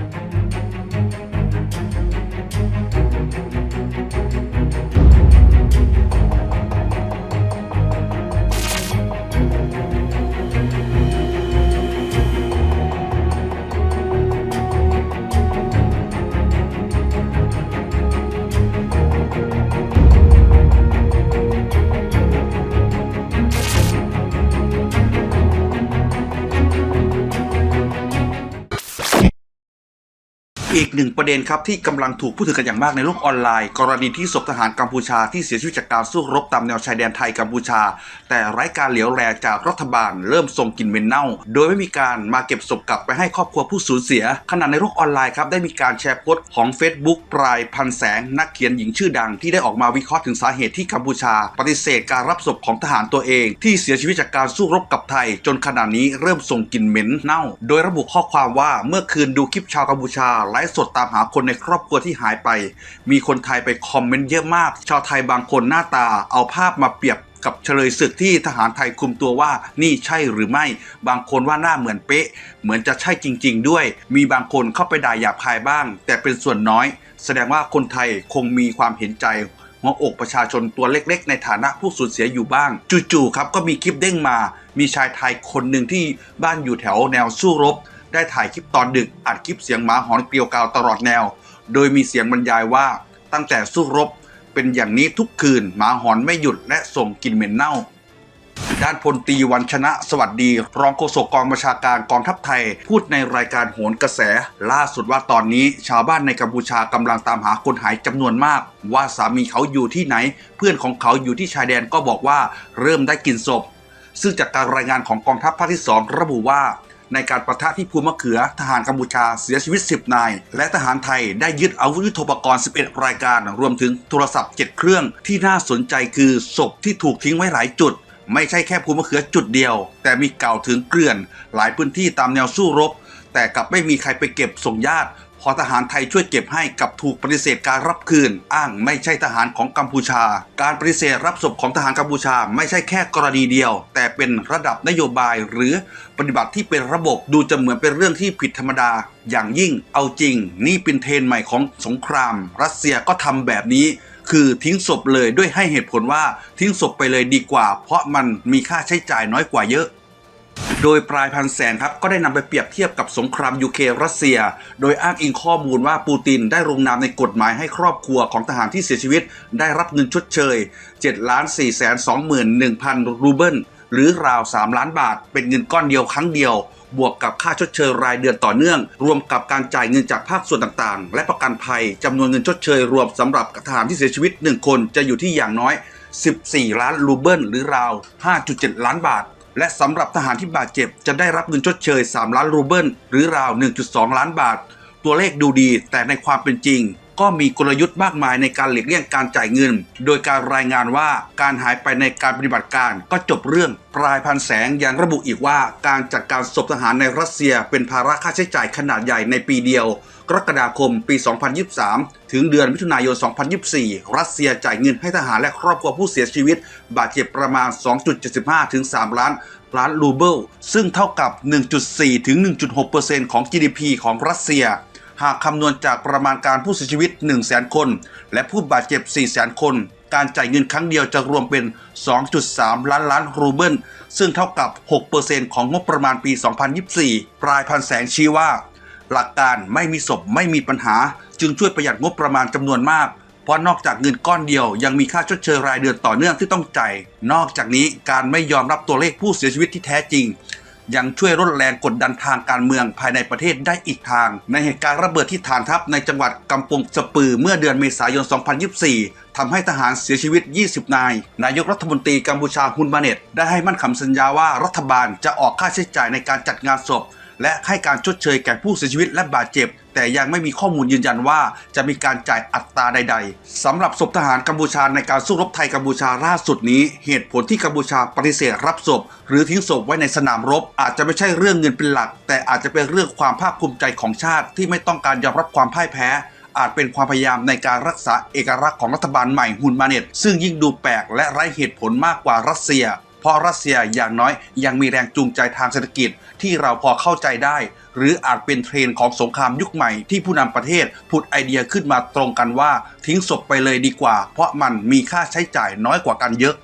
Música อีกหนึ่งประเด็นครับที่กำลังถูกพูดถึงกันอย่างมากในโลกออนไลน์ กรณีที่ศพทหารกัมพูชาที่เสียชีวิตจากการสู้รบตามแนวชายแดนไทยกัมพูชา แต่ไร้การเหลียวแลจากรัฐบาลเริ่มส่งกลิ่นเหม็นเน่า โดยไม่มีการมาเก็บศพกลับไปให้ครอบครัวผู้สูญเสีย ขณะในโลกออนไลน์ครับได้มีการแชร์โพสต์ของ Facebook ปลายพันแสงนักเขียนหญิงชื่อดัง ที่ได้ออกมาวิเคราะห์ถึงสาเหตุที่กัมพูชา ปฏิเสธการรับศพของทหารตัวเอง ที่เสียชีวิตจากการสู้รบกับไทย จนขณะนี้เริ่มส่งกลิ่นเหม็นเน่า โดยระบุข้อความว่าเมื่อคืนดูคลิปชาวกัมพูชาไลฟ์สดตามหาคนในครอบครัวที่หายไป มีคนไทยไปคอมเมนต์เยอะมาก ชาวไทยบางคนหน้าตาเอาภาพมาเปรียบกับเฉลยศึกที่ทหารไทยคุมตัวว่านี่ใช่หรือไม่ บางคนว่าหน้าเหมือนเป๊ะ เหมือนจะใช่จริง ๆ ด้วย มีบางคนเข้าไปด่าหยาบคายบ้าง แต่เป็นส่วนน้อย แสดงว่าคนไทยคงมีความเห็นใจหัวอกประชาชนตัวเล็กๆ ในฐานะผู้สูญเสียอยู่บ้าง จู่ๆครับก็มีคลิปเด้งมา มีชายไทยคนหนึ่งที่บ้านอยู่แถวแนวสู้รบ ได้ถ่ายคลิปตอนดึกอัดคลิปเสียงหมาหอนเกลียวกาวตลอดแนว โดยมีเสียงบรรยายว่าตั้งแต่สู้รบเป็นอย่างนี้ทุกคืนหมาหอนไม่หยุดและส่งกลิ่นเหม็นเน่า ด้านพลตีวันชนะสวัสดี รองโฆษกกองบัญชาการกองทัพไทย พูดในรายการโหนกระแส ล่าสุดว่าตอนนี้ชาวบ้านในกัมพูชากำลังตามหาคนหายจำนวนมาก ว่าสามีเขาอยู่ที่ไหน เพื่อนของเขาอยู่ที่ชายแดนก็บอกว่าเริ่มได้กลิ่นศพ ซึ่งจากการรายงานของกองทัพภาคที่ 2 ระบุว่า ในการประทะที่ภูมะเขือ ทหารกัมพูชาเสียชีวิต 10 นาย และทหารไทยได้ยึดอาวุธยุทโธปกรณ์ 11 รายการ รวมถึงโทรศัพท์ 7 เครื่องที่น่าสนใจคือศพที่ถูกทิ้งไว้หลายจุด ไม่ใช่แค่ภูมะเขือจุดเดียว แต่มีกล่าวถึงเกลื่อน หลายพื้นที่ตามแนวสู้รบ แต่กลับไม่มีใครไปเก็บส่งญาติ พอทหารไทยช่วยเก็บให้กับถูกปฏิเสธการรับคืน อ้างไม่ใช่ทหารของกัมพูชา การปฏิเสธรับศพของทหารกัมพูชาไม่ใช่แค่กรณีเดียว แต่เป็นระดับนโยบายหรือปฏิบัติที่เป็นระบบดูจะเหมือนเป็นเรื่องที่ผิดธรรมดา อย่างยิ่งเอาจริง นี่เป็นเทรนใหม่ของสงคราม รัสเซียก็ทำแบบนี้คือทิ้งศพเลยด้วยให้เหตุผลว่าทิ้งศพไปเลยดีกว่า เพราะมันมีค่าใช้จ่ายน้อยกว่าเยอะ โดยปลายพันแสนครับก็ได้นำไปเปรียบเทียบกับสงครามยูเครนรัสเซีย โดยอ้างอิงข้อมูลว่าปูตินได้ลงนามในกฎหมายให้ครอบครัวของทหารที่เสียชีวิต ได้รับเงินชดเชย7ล้าน4แสน21,000 รูเบิลหรือราว 3 ล้านบาท เป็นเงินก้อนเดียวครั้งเดียว บวกกับค่าชดเชยรายเดือนต่อเนื่อง รวมกับการจ่ายเงินจากภาคส่วนต่างๆ และประกันภัยจำนวนเงินชดเชยรวมสำหรับทหารที่เสียชีวิต 1 คนจะอยู่ที่อย่างน้อย 14 ล้านรูเบิลหรือราว 5.7 ล้านบาท และสำหรับทหารที่บาดเจ็บจะได้รับเงินชดเชย 3 ล้านรูเบิลหรือราว 1.2 ล้านบาท ตัวเลขดูดีแต่ในความเป็นจริง ก็มีกลยุทธ์มากมายในการหลีกเลี่ยงการจ่ายเงิน โดยการรายงานว่าการหายไปในการปฏิบัติการก็จบเรื่อง ปลายพันแสงยังระบุอีกว่า การจัดการศพทหารในรัสเซีย เป็นภาระค่าใช้จ่ายขนาดใหญ่ในปีเดียว กรกฎาคมปี 2023 ถึงเดือนมิถุนายน 2024 รัสเซียจ่ายเงินให้ทหารและครอบครัวผู้เสียชีวิต บาดเจ็บประมาณ 2.75 ถึง 3 ล้านล้านรูเบิลซึ่งเท่ากับ 1.4 ถึง 1.6%ของ GDP ของรัสเซีย หากคำนวณจากประมาณการผู้เสียชีวิต 100,000 คน และผู้บาดเจ็บ 400,000 คน การจ่ายเงินครั้งเดียวจะรวมเป็น 2.3 ล้านล้านรูเบิล ซึ่งเท่ากับ 6%ของงบประมาณปี 2024 ปลายพันแสงชี้ว่า หลักการไม่มีศพไม่มีปัญหา จึงช่วยประหยัดงบประมาณจำนวนมากเพราะนอกจากเงินก้อนเดียวยังมีค่าชดเชยรายเดือนต่อเนื่องที่ต้องจ่าย นอกจากนี้การไม่ยอมรับตัวเลขผู้เสียชีวิตที่แท้จริง ยังช่วยลดแรงกดดันทางการเมืองภายในประเทศได้อีกทาง ในเหตุการณ์ระเบิดที่ฐานทัพในจังหวัดกำปงสปือเมื่อเดือนเมษายน 2024ทำให้ทหารเสียชีวิต 20 นาย นายกรัฐมนตรีกัมพูชาฮุนมาเนตได้ให้มั่นคำสัญญาว่ารัฐบาลจะออกค่าใช้จ่ายในการจัดงานศพ และให้การชดเชยแก่ผู้เสียชีวิตและบาดเจ็บ แต่ยังไม่มีข้อมูลยืนยันว่าจะมีการจ่ายอัตราใด ๆสำหรับศพทหารกัมพูชาในการสู้รบไทยกัมพูชาล่าสุดนี้ เหตุผลที่กัมพูชาปฏิเสธรับศพ หรือทิ้งศพไว้ในสนามรบ อาจจะไม่ใช่เรื่องเงินเป็นหลัก แต่อาจจะเป็นเรื่องความภาคภูมิใจของชาติ ที่ไม่ต้องการยอมรับความพ่ายแพ้อาจเป็นความพยายามในการรักษาเอกลักษณ์ของรัฐบาลใหม่ฮุนมาเน็ตซึ่งยิ่งดูแปลกและไร้เหตุผลมากกว่ารัสเซีย เพราะรัสเซียอย่างน้อยยังมีแรงจูงใจทางเศรษฐกิจที่เราพอเข้าใจได้ หรืออาจเป็นเทรนของสงครามยุคใหม่ที่ผู้นำประเทศผุดไอเดียขึ้นมาตรงกันว่า ทิ้งศพไปเลยดีกว่า เพราะมันมีค่าใช้จ่ายน้อยกว่ากันเยอะ